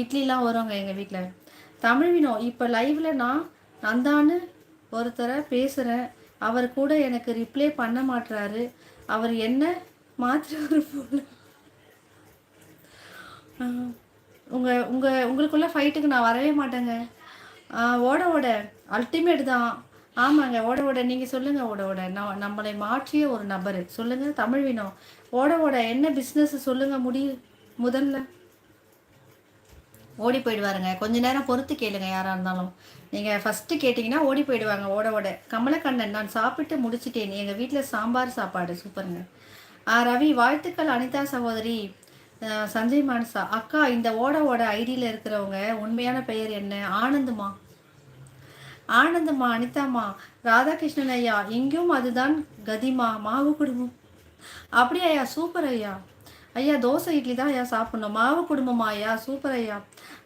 இட்லிலாம் வருவாங்க எங்கள் வீட்டில் தமிழ் வினோ இப்போ லைவில் நான் நந்தான்னு ஒருத்தரை பேசுகிறேன் அவர் கூட எனக்கு ரிப்ளை பண்ண மாட்டுறாரு அவர் என்ன மாற்றுறாரு போல உங்கள் உங்கள் உங்களுக்குள்ள ஃபைட்டுக்கு நான் வரவே மாட்டேங்க. ஓட ஓட. அல்டிமேட் தான். ஆமாங்க ஓட ஓட. நீங்கள் சொல்லுங்கள் ஓட ஓட. நான் நம்மளை மாற்றிய ஒரு நபர். சொல்லுங்கள் தமிழ் வினோ. ஓட ஓட. என்ன பிஸ்னஸ் சொல்லுங்கள் முடி முதல்ல. ஓடி போயிடுவாருங்க. கொஞ்ச நேரம் பொறுத்து கேளுங்க யாராக இருந்தாலும். நீங்கள் ஃபஸ்ட்டு கேட்டிங்கன்னா ஓடி போயிடுவாங்க ஓட ஓட. கமலக்கண்ணன் நான் சாப்பிட்டு முடிச்சிட்டேன். எங்கள் வீட்டில் சாம்பார் சாப்பாடு. சூப்பருங்க. ஆ, ரவி வாழ்த்துக்கள் அனிதா சகோதரி. சஞ்சய் மானசா. அக்கா இந்த ஓட ஓட ஐடியில் இருக்கிறவங்க உண்மையான பெயர் என்ன? ஆனந்துமா? ஆனந்தம்மா அனிதாம்மா ராதாகிருஷ்ணன் ஐயா. எங்கேயும் அதுதான் கதிமா. மாவு குடும்பம். அப்படியா ஐயா சூப்பர் ஐயா. ஐயா தோசை இட்லி தான் ஐயா சாப்பிடணும். மாவு குடும்பமா ஐயா? சூப்பர் ஐயா.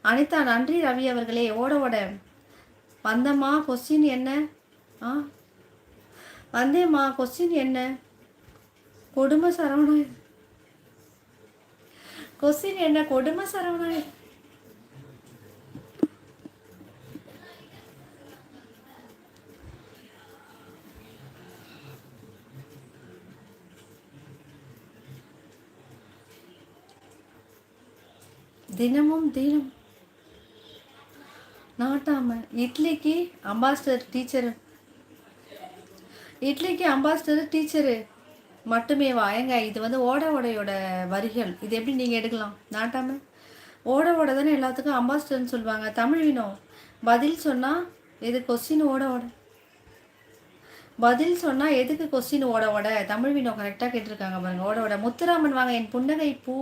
அனிதா நன்றி ரவி அவர்களே. ஓட ஓட. வந்தம்மா கொஸ்டின் என்ன? ஆ? வந்தேம்மா கொஸ்டின் என்ன? கொடுமை சரவணாய் கொஸ்டின் என்ன? கொடுமை சரவணாய் தினமும் தினம். நாட்டாம இட்லிக்கு அம்பாஸ்டர் டீச்சரு இட்லிக்கு அம்பாஸ்டர் டீச்சரு மட்டுமே வாயங்க இது வந்து ஓட ஓடையோட வரிகள். இது எப்படி நீங்கள் எடுக்கலாம்? நாட்டாம? ஓட ஓட தானே எல்லாத்துக்கும் அம்பாஸ்டர்னு சொல்லுவாங்க. தமிழ் வினோம் பதில் சொன்னால் எது கொஸ்டின் ஓட ஓட? பதில் சொன்னால் எதுக்கு கொஸ்டின் ஓட ஓட? தமிழ் வினோ கரெக்டாக கேட்டிருக்காங்க பாருங்க ஓட ஓட. முத்துராமன் வாங்க என் புன்னகை பூ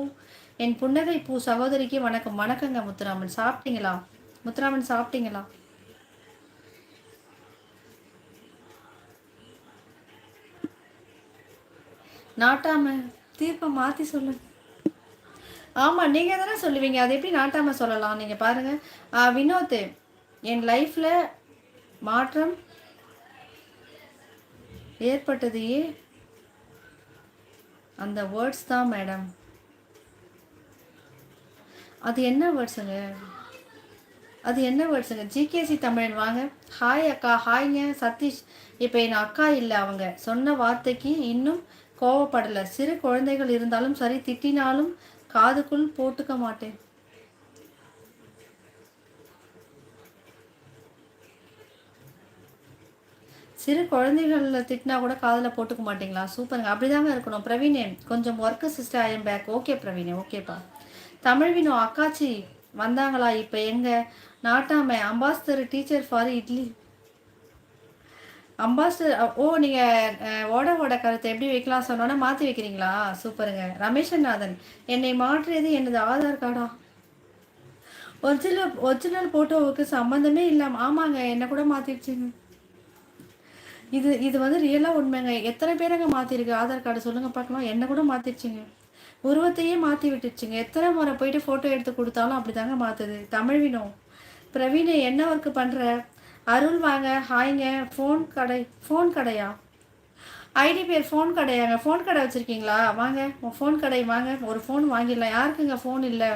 என் புன்னகை பூ சகோதரிக்கு வணக்கம். வணக்கங்க முத்துராமன். சாப்பிட்டீங்களா? முத்துராமன் சாப்பிட்டீங்களா? நாட்டாம தீர்ப்பை மாற்றி சொல்லு. ஆமாம் நீங்கள் தானே சொல்லுவீங்க. அது எப்படி நாட்டாம சொல்லலாம்? நீங்கள் பாருங்கள் வினோத் என் லைஃப்பில் மாற்றம் ஏற்பட்டதையே அந்த வேர்ட்ஸ் தான் மேடம் அது என்ன வேர்ட்ஸுங்க அது என்ன வேர்ட்ஸுங்க ஜிகேசி தமிழன் வாங்க. ஹாய் அக்கா ஹாய்ங்க சதீஷ் இப்போ என் அக்கா இல்லை அவங்க. சொன்ன வார்த்தைக்கு இன்னும் கோவப்படலை. சிறு குழந்தைகள் இருந்தாலும் சரி திட்டினாலும் காதுக்குள் போட்டுக்க மாட்டேன். சிறு குழந்தைகளில் திட்டினா கூட காதில் போட்டுக்க மாட்டீங்களா? சூப்பருங்க. அப்படிதாங்க இருக்கணும். பிரவீனே கொஞ்சம் work sister I back okay பிரவீனே. ஓகேப்பா தமிழ்வினோ அக்காச்சி வந்தாங்களா இப்போ எங்க? நாட்டாமை ambassador teacher for idli. Ambassador ஓ நீங்கள் ஓட ஓட கருத்தை எப்படி வைக்கலாம் சொன்னோன்னே மாற்றி வைக்கிறீங்களா? சூப்பருங்க. ரமேஷநாதன் என்னை மாற்றியது எனது ஆதார் கார்டா? ஒரிஜினல் ஒரிஜினல் ஃபோட்டோவுக்கு சம்மந்தமே இல்லாமல் ஆமாங்க என்னை கூட மாற்றிடுச்சுங்க இது இது வந்து ரியலாக உண்மைங்க. எத்தனை பேருங்க மாற்றிருக்கு ஆதார் கார்டு சொல்லுங்கள் பார்க்கலாம். என்ன கூட மாற்றிடுச்சிங்க உருவத்தையே மாற்றி விட்டுருச்சுங்க எத்தனை முறை போயிட்டு ஃபோட்டோ எடுத்து கொடுத்தாலும் அப்படி தாங்க மாற்றுது தமிழ் வினோ பிரவீனை என்ன ஒர்க்கு பண்ணுற அருள் வாங்க ஹாய்ங்க ஃபோன் கடை ஃபோன் கடையா? ஐடி பேர் ஃபோன் கடையாங்க. ஃபோன் கடை வச்சுருக்கீங்களா? வாங்க உன் ஃபோன் கடை வாங்க. ஒரு ஃபோன் வாங்கிடலாம். யாருக்குங்க ஃபோன் இல்லை?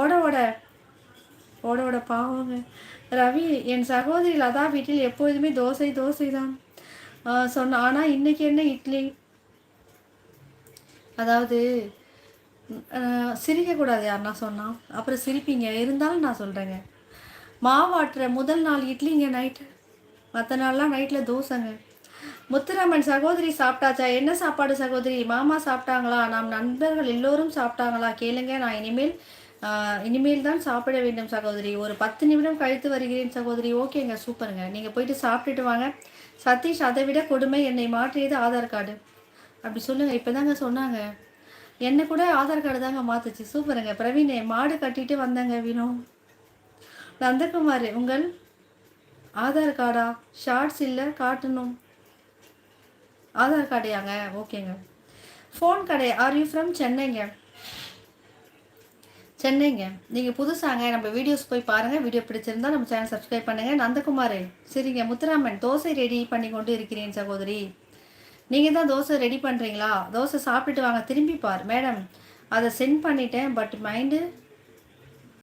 ஓட ஓட. ஓட ஓட பாவங்க. ரவி என் சகோதரி லதா வீட்டில் எப்போதுமே தோசை தோசை தான் சொன்ன ஆனால் இன்னைக்கு என்ன இட்லி? அதாவது சிரிக்கக்கூடாது யாருன்னா சொன்னால் அப்புறம் சிரிப்பீங்க. இருந்தாலும் நான் சொல்கிறேங்க மாவாட்டுற முதல் நாள் இட்லிங்க நைட்டு மற்ற நாள்லாம் நைட்டில் தோசைங்க. முத்துராமன் சகோதரி சாப்பிட்டாச்சா? என்ன சாப்பாடு சகோதரி? மாமா சாப்பிட்டாங்களா? நாம் நண்பர்கள் எல்லோரும் சாப்பிட்டாங்களா? கேளுங்க. நான் இனிமேல் இனிமேல் தான் சாப்பிட வேண்டும் சகோதரி. ஒரு பத்து நிமிடம் கழித்து வருகிறேன் சகோதரி. ஓகேங்க. சூப்பருங்க. நீங்கள் போயிட்டு சாப்பிட்டுட்டு வாங்க. சதீஷ் அதை விட கொடுமை என்னை மாற்றியது ஆதார் கார்டு. அப்படி சொல்லுங்கள் இப்போ தாங்க சொன்னாங்க. என்னை கூட ஆதார் கார்டு தாங்க மாற்றுச்சு சூப்பருங்க. பிரவீனே மாடு கட்டிட்டு வந்தாங்க வினோ. நந்தகுமார் உங்கள் ஆதார் கார்டா? ஷார்ட்ஸ் இல்லை காட்டணும். ஆதார் கார்டையாங்க? ஓகேங்க. ஃபோன் கடை ஆர் யூ ஃப்ரம் சென்னைங்க? சென்னைங்க. நீங்கள் புதுசாங்க நம்ம வீடியோஸ் போய் பாருங்கள் வீடியோ பிடிச்சிருந்தா நம்ம சேனல் சப்ஸ்கிரைப் பண்ணுங்கள் நந்தகுமார் சரிங்க. முத்துராமன் தோசை ரெடி பண்ணி கொண்டு இருக்கிறேன் சகோதரி. நீங்கள் தான் தோசை ரெடி பண்ணுறீங்களா தோசை சாப்பிட்டுட்டு வாங்க. திரும்பி பார் மேடம் அதை சென்ட் பண்ணிட்டேன் பட் மைண்டு